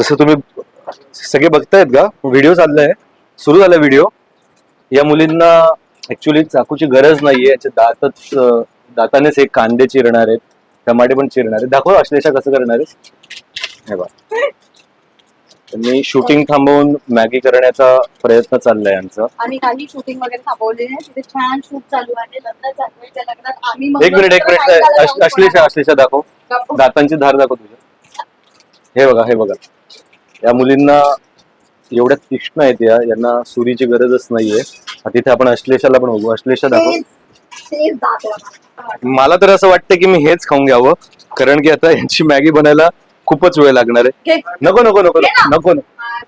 जसं तुम्ही सगळे बघतायत का? व्हिडिओ चाललाय. सुरू झाला व्हिडिओ या मुलींना ऍक्च्युली चाकूची गरज नाहीये. याचे दातच दातानेच एक कांदे चिरणार आहेत. टमाटे पण चिरणार आहेत. दाखव अश्लेषा कसं करणार आहे हे बघ. त्यांनी शूटिंग थांबवून मॅगी करण्याचा प्रयत्न चाललाय यांचा आम्ही काही शूटिंग वगैरे थांबवले नाही. तिथे छान शूट चालू आहे. लग्न चालू आहे. त्या लग्नात आम्ही एक मिनिट एक मिनिट अश्लेषा अश्लेषा दाखव. दाखव. दातांची धार दाखव तुझ्या. हे बघा हे बघा. या मुलींना एवढ्या तीक्ष्ण आहेत या यांना सुरीची गरजच नाहीये. आता तिथे आपण अश्लेषाला पण बघू. अश्लेषा दाखव. आहे. मला. तर असं वाटतं की मी हेच खाऊन घ्यावं कारण की आता यांची मॅगी बनायला खूपच वेळ लागणार आहे. नको नको नको. नको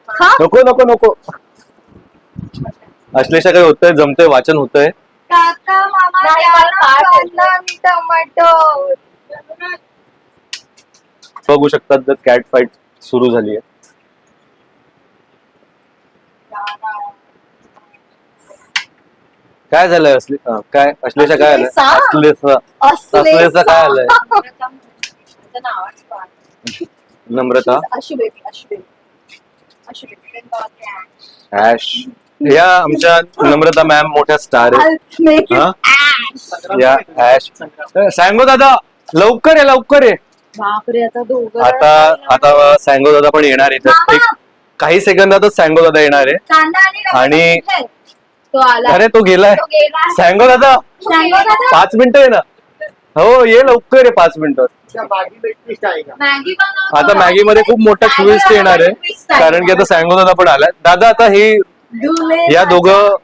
खा. नको नको नको. अश्लेषा काय होतंय जमतंय वाचन होतंय. काका मामा नाही, द्या मला ना पाठ कांदा आणि टमाटर बघू शकतात कॅट फाईट सुरू झाली आहे काय झालंय असले काय? अश्लेषा काय आलंय? अश्लेषा? काय आलंय. नम्रता. अशी बेबी अशी बेबी अशी बेबी ऍश या आमच्या नम्रता मॅम मोठ्या स्टार आहेत. मेक हा? या ऍश सांगो दादा लवकर आहे लवकर आहे बापरे आता दोघं आता आता सांगो दादा पण येणार आहे तर एक काही सेकंदातच सांगो दादा येणार आहे. आणि? तो आला. अरे तो गेलाय. तो गेला. सांगो दादा. सांगो दादा. पाच मिनिटं आहे ना. हो ये लवकर आहे पाच मिनिटं. मॅगी बनवतो. आता मॅगी मध्ये खूप मोठा मॅगी ट्विस्ट बनवतो, येणार आहे. twist. कारण की आता सांगो दादा पण आलाय. दादा आता ही दुले या दोघं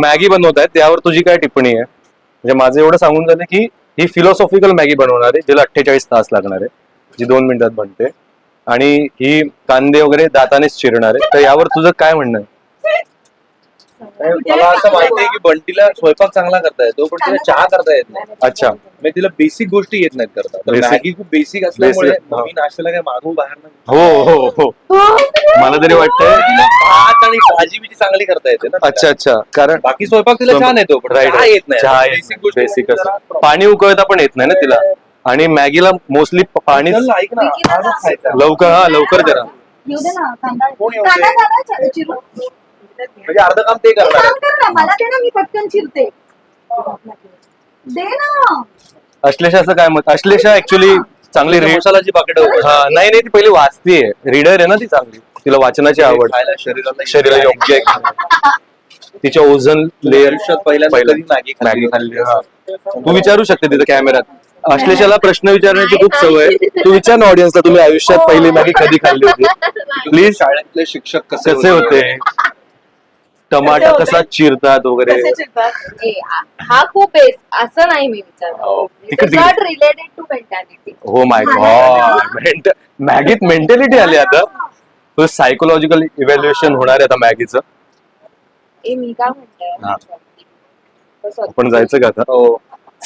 मॅगी बनवत आहेत. त्यावर तुझी काय टिप्पणी आहे? म्हणजे माझं एवढं सांगून झालं की ही फिलॉसॉफिकल मॅगी बनवणार आहे जिला अठ्ठेचाळीस तास लागणार आहे. जी दोन मिनिटात बनते. आणि ही कांदे वगैरे दातानेच चिरणार आहे तर यावर तुझं काय म्हणणं आहे? मला असं माहितीये की बंटीला स्वयंपाक चांगला करता येतो पण तिला चहा करता येत नाही. अच्छा. म्हणजे तिला बेसिक गोष्टी येत नाहीत करता. तर Basic- मॅगी खूप बेसिक असल्यामुळे Basic, हा. मी नाश्त्याला काय मागवू बाहेर हो हो हो. मला तरी वाटतंय भात आणि भाजी बिजी चांगली करता येते ना. अच्छा अच्छा. कारण बाकी स्वयंपाक तिला छान येतो पण चहा right. येत नाही. बेसिक गोष्टी. पाणी उकळता पण येत नाही ना तिला. आणि मॅगीला मोस्टली पाणी. लवकर हा लवकर करा म्हणजे अर्ध काम ते मला ना मी पटकन चिरते. दे ना. अश्लेषाचं काय मत? अश्लेषा ऍक्च्युली चांगली रीड मसालाची पाकिट हा नाही नाही ती पहिली वाचतीये. रीडर आहे ना ती चांगली. तिला वाचनाची आवड. शरीराला योग्य आहे. तिच्या ओझन लेअर कधी मॅगी खाल्ली? मॅगी खाल्ली हा. तू विचारू शकते तिथं कॅमेरात अश्लेषाला प्रश्न विचारण्याची खूप सवय आहे. तू विचार ना ऑडियन्सला तुम्ही आयुष्यात पहिली मॅगी कधी खाल्ली होती? प्लीज शाळेतले शिक्षक कसे कसे होते? टमाटा कसे होते? कसा चिरतात वगैरे? कसे चिरतात? ए, हा- हा खूप आहे. असं नाही मी हो. तिकडे- रिलेटेड टू मेंटॅलिटी हो माय गॉड मॅगीत मेंटॅलिटी आली आता. सायकोलॉजिकल इव्हॅल्युएशन होणार आहे आता मॅगीचं ए मी काय हा. म्हणते आपण जायचं का आता? हो.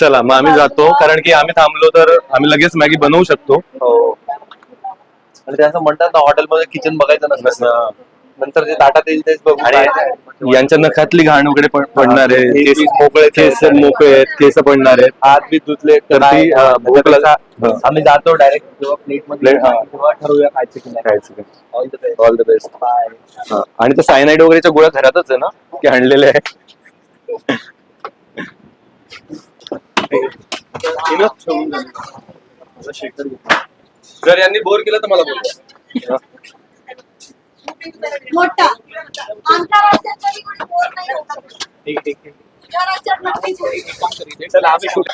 चला मग आम्ही जातो. कारण की आम्ही थांबलो तर आम्ही लगेच मॅगी बनवू शकतो. हो. आणि ते असं म्हणतात ना हॉटेलमध्ये किचन बघायचं नसतं. नंतर जे ताटात येईल तेच बघू काय. आणि यांच्या नखातली घाण वगैरे पण पडणार आहे. केस मोकळे केस मोकळे आहेत केस पडणार आहेत. हात बी धुतले तर ती, हा, भूक लाग- हा. आम्ही जातो डायरेक्ट जेव्हा प्लेटमध्ये Plate, हा. तेव्हा ठरवूया खायचं की नाही. खायचं काय. All the best all the best आणि त्या सायनाईड वगैरेच्या गोळ्या घरातच आहे ना की आणलेल्या आहे जर यांनी बोर केलं तर मला बोल मोठा आमच्या राज्यात तरी कोणी बोर नाही होत. ठीक ठीक ठीक तुझ्या राज्यात नक्कीच होईल. चला आम्ही shoot.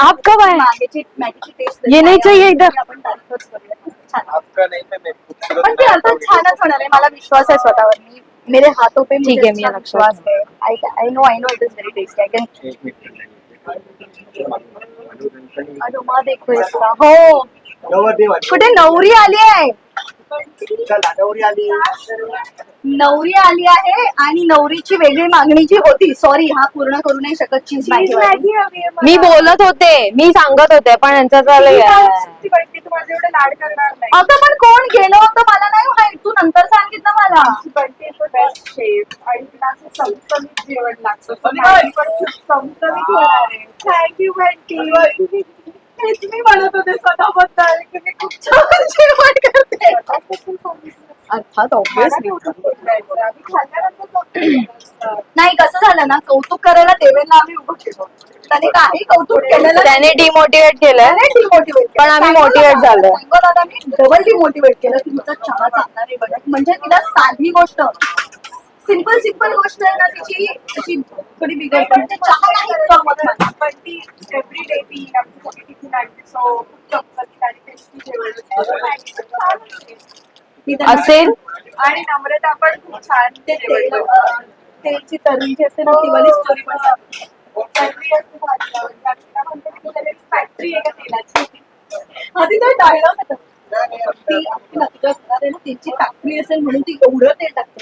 आप कब आए? मागेची मॅगीची टेस्ट ये नहीं चाहिए इधर. आपण तारीफच करूया. छान. आपका नाही तर नाही. खूपसूरत पण ते अर्थात छानच होणार आहे मला विश्वास आहे स्वतःवर मी मेरे हाथों पे ठीक है, मी अच्छा विश्वास है I I know I know it is very tasty I can aroma देखो इसका. हो. कुठे नवरी आली आहे. नवरी आली आहे आणि नवरीची वेगळी मागणी जी होती सॉरी हा पूर्ण करू नाही शकत चीज मॅगी मी बोलत होते मी सांगत होते पण यांचं चालू अगं पण कोण गेलं होतं मला नाही माहीत. तू नंतर सांगितलं मला. थँक्यू हेच मी म्हणत होते स्वतःबद्दल की मी खूप छान जेवण करते. अर्थात ऑब्विसली नाही कसं झालं ना कौतुक करायला देवेंना आम्ही उभं केलं. त्याने काही कौतुक केलेलं त्याने डिमोटिवेट केलं. डिमोटिवेट पण आम्ही motivate झालो. डबल डिमोटिवेट केलं की तुमचा चहा चांगला नाही बनत म्हणजे तिला साधी गोष्ट. सिंपल सिंपल गोष्ट आहे ना तिची अशी थोडी बिघडते. म्हणजे चहा नाही जमत मला. पण ती एव्हरी डे ती आमच्यासाठी टिफिन आणते सो खूप चमचमीत आणि टेस्टी जेवण ती त्यांना- असेल? आणि नम्रता पण खूप छान ते तेल. अं, तेलची तरी जी असते ना ती वाली स्टोरी पण सांगते. फॅक्टरी फॅक्टरी आहे का तेलाची? हा तिचा डायलॉग होता. ती आपली नदीच्या घरात आहे ना त्यांची फॅक्टरी असेल म्हणून ती एवढं तेल टाकते.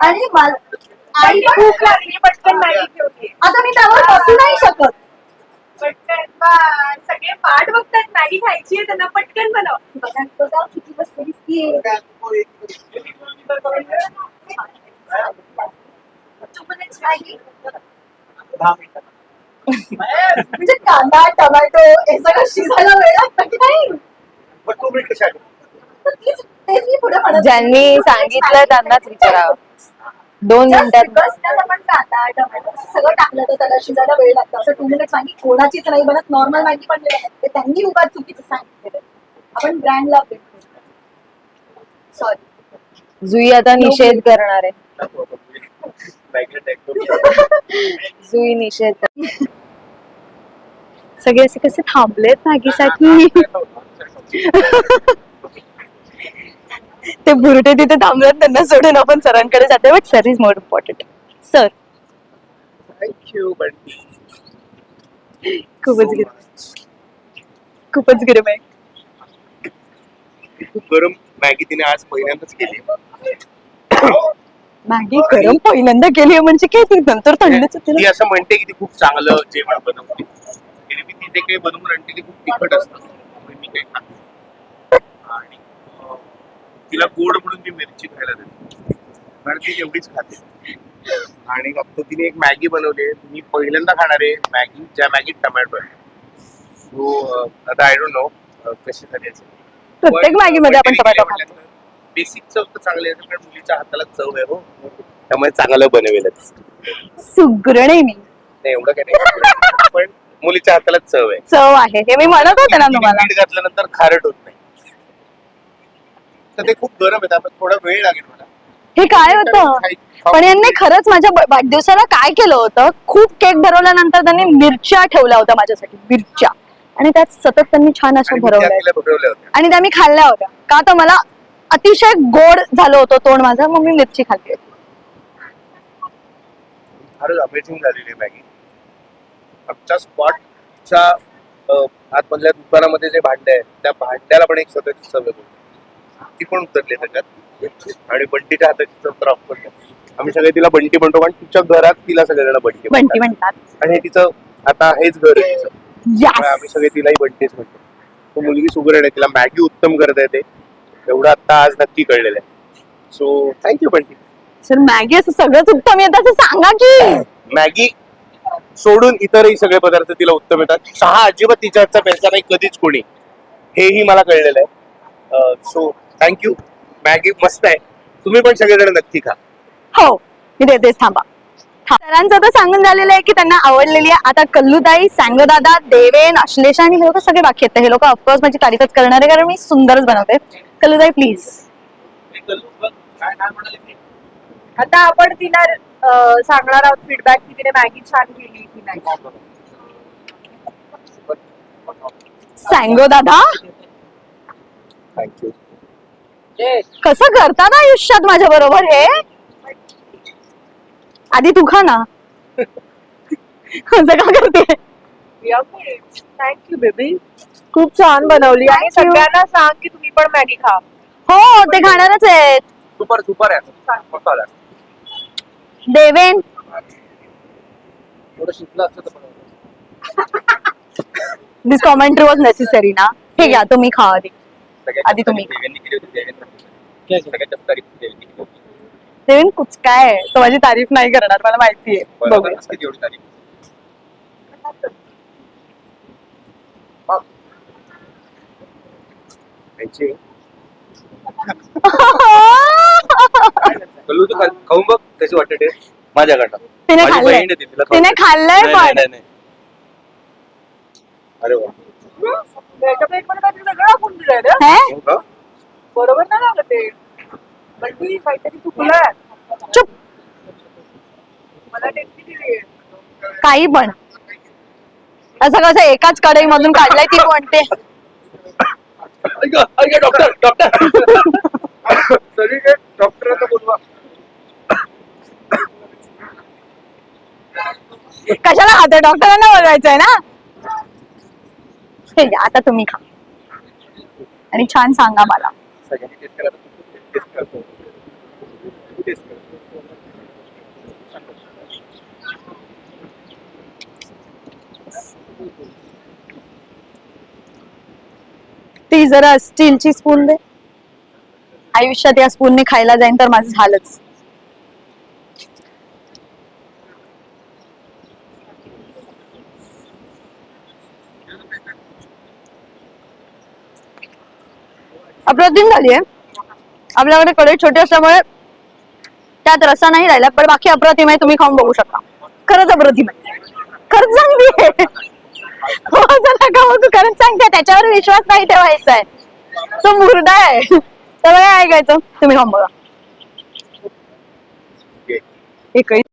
आणि मला आई पण भूक लागली पटकन मॅगी ठेवते आता मी त्यावर बसू नाही शकत. पटकन बा- सगळे पाठ बघतात मॅगी खायची आहे त्यांना पटकन बनव. बघा बघा किती मस्त दिसतीये. म्हणजे कांदा टोमॅटो हे सगळं शिजायला वेळ लागतं की नाही? ज्यांनी सांगितलं त्यांनाच विचारावं. दोन मिनिटात. सगळं टाकलं तर त्याला शिजायला वेळ लागतो. असं टू मिनिट मॅगी कोणाचीच नाही बनत नॉर्मल मॅगी पण नाही बनत. ते त्यांनी उगाच चुकीचं सांगितलेलं. आपण ब्रँडला सॉरी जुई आता निषेध करणार आहे. जुई निषेध सगळे असे कसे थांबलेत मॅगीसाठी? ते बुरटे तिथे थांबलेत त्यांना सोडून आपण सरांकडे जाते. But sir is more important sir thank you खूपच गिर खूपच गरम आहे खूप गरम मॅगी तिने आज पहिल्यांदाच केली. मॅगी गरम पहिल्यांदा केली आहे म्हणजे काय? ती नंतर थंडच होते ती ना असं म्हणते की ती खूप चांगलं जेवण बनवते. तरी मी तिथे काही बनवून आणते ते खूप तिखट असतं. त्यामुळे मी काही खात नाही. आणि तिला गोड म्हणून मी मिरची खायला देते. कारण ती एवढीच खाते. आणि फक्त तिने एक मॅगी बनवली आहे. मी पहिल्यांदा खाणार आहे मॅगी ज्या मॅगीत टमॅटो आहे. सो आता आय डोंट नो कशी झाली असेल प्रत्येक मॅगी मध्ये आपण टोमॅटो खातो. बेसिक चव तर चांगली आहे कारण मुलीच्या हाताला चव आहे हो. त्यामुळे चांगलं बनवेलच. सुगरण मी. नाही एवढं काही नाही. पण मुलीच्या हाताला चव आहे. चव आहे. हे मी म्हणत होते ना तुम्हाला. मीठ घातल्यानंतर खारट होत नाही. तर ते खूप गरम आहे त्यामुळे थोडा वेळ लागेल मला. हे काय होतं? पण यांनी खरंच माझ्या ब- वाढदिवसाला काय केलं होतं? खूप केक भरवल्यानंतर त्यांनी मिरच्या ठेवल्या होत्या माझ्यासाठी मिरच्या. आणि त्यात सतत त्यांनी छान अशा आणि मी त्या भरवल्या. तिला भरवल्या होत्या. आणि त्या मी खाल्ल्या होत्या. का तर मला अतिशय गोड झालं होतं तोंड माझं मग मी मिरची खाल्ली होती. फारच अमेझिंग झालेली मॅगी. आमच्या स्पॉटच्या आतमधल्या दुकानामध्ये जे भांडे आहे त्या भांड्याला पण एक स्वतःची चव आहे ती पण उतरली त्याच्यात. आणि बंटीच्या हाताची तर ऑफकोर्स आम्ही सगळे तिला बंटी म्हणतो कारण तिच्या घरात तिला सगळेजण बंटी बंटी म्हणतात. म्हणतात आणि हे तिचं आता हेच घर आहे तिचं. त्यामुळे. आम्ही सगळे तिलाही बंटीच म्हणतो. तो मुलगी सुगरण आहे तिला मॅगी उत्तम करता येते एवढं आता आज नक्की कळलेलं आहे. So thank you Bunty. Sir Maggi असं सगळंच उत्तम येतं असं सांगा की. मॅगी सोडून इतरही सगळे पदार्थ तिला उत्तम येतात. चहा अजिबात तिच्या हातचा प्यायचा नाही कधीच कोणी. हेही मला कळलेलं आहे. सो थँक्यू मॅगी मस्त आहे. तुम्ही पण सगळेजण नक्की खा. हो मी देतेच थांबा. थांब. सरांचं तर सांगून झालेलं आहे की त्यांना आवडलेली आहे. आता कल्लूताई सांगदादा देवेन अश्लेषा आणि हे लोक सगळे बाकी आहेत. हे लोक ऑफकोर्स माझी तारीफच करणार आहे कारण मी सुंदरच बनवते. कल्लूताई प्लीज आता आपण तिला सांगणार आहोत फीडबॅक की तिने मॅगी छान केली की नाही. सांगो दादा. थँक्यू कसं करतात आयुष्यात माझ्या बरोबर हे? आधी तू खा ना. असं का करते? थँक्यू बेबी खूप छान बनवली. आणि Thank you. सगळ्यांना सांग की तुम्ही पण मॅगी खा. हो ते खाणारच आहेत. सुपर सुपर आहे. देवेन. थोडं शिकलं असतं तर बरं होतं. दिस कॉमेंट्री वॉज नेसेसरी ना. हे घ्या तुम्ही खा आधी. आधी तुम्ही. देवेंनी कुच काय? तो माझी तारीफ नाही करणार मला माहिती आहे. खाल- खाऊन बघ कशी वाटते. टेस्ट माझ्याकडनं तिने माझी खाल्लंय. बहीण आहे ती, तिला खाऊ तिने दे. खाल्लंय नाही, नाही, पण. नाही, नाही. अरे वा. हे? हो? बरोबर नाही लागत ते. बंटी काहीतरी चुकलंय चुप. मला टेस्टी दिली काही पण. असं कसं एकाच कढई मधून काढलाय ती म्हणते डॉक्टर डॉक्टर तरी काय डॉक्टरांना बोलवा. कशाला आता डॉक्टरांना बोलवायचंय ना? हे घ्या, आता तुम्ही खा. आणि छान सांगा मला. ती जरा स्टीलची स्पून दे. आयुष्यात या स्पूनने खायला जाईन तर माझं झालंच. अप्रतिम झाली आहे आपल्याकडे कडे छोटी असल्यामुळे त्यात रसा नाही राहिला पण बाकी अप्रतिम आहे तुम्ही खाऊन बघू शकता. खरंच अप्रतिम आहे. खरंच चांगली आहे. हो खरंच सांगते त्याच्यावर विश्वास नाही ठेवायचा आहे. तो मुर्दा आहे. तर काय ऐकायचं? तुम्ही खाऊन बघा. एकही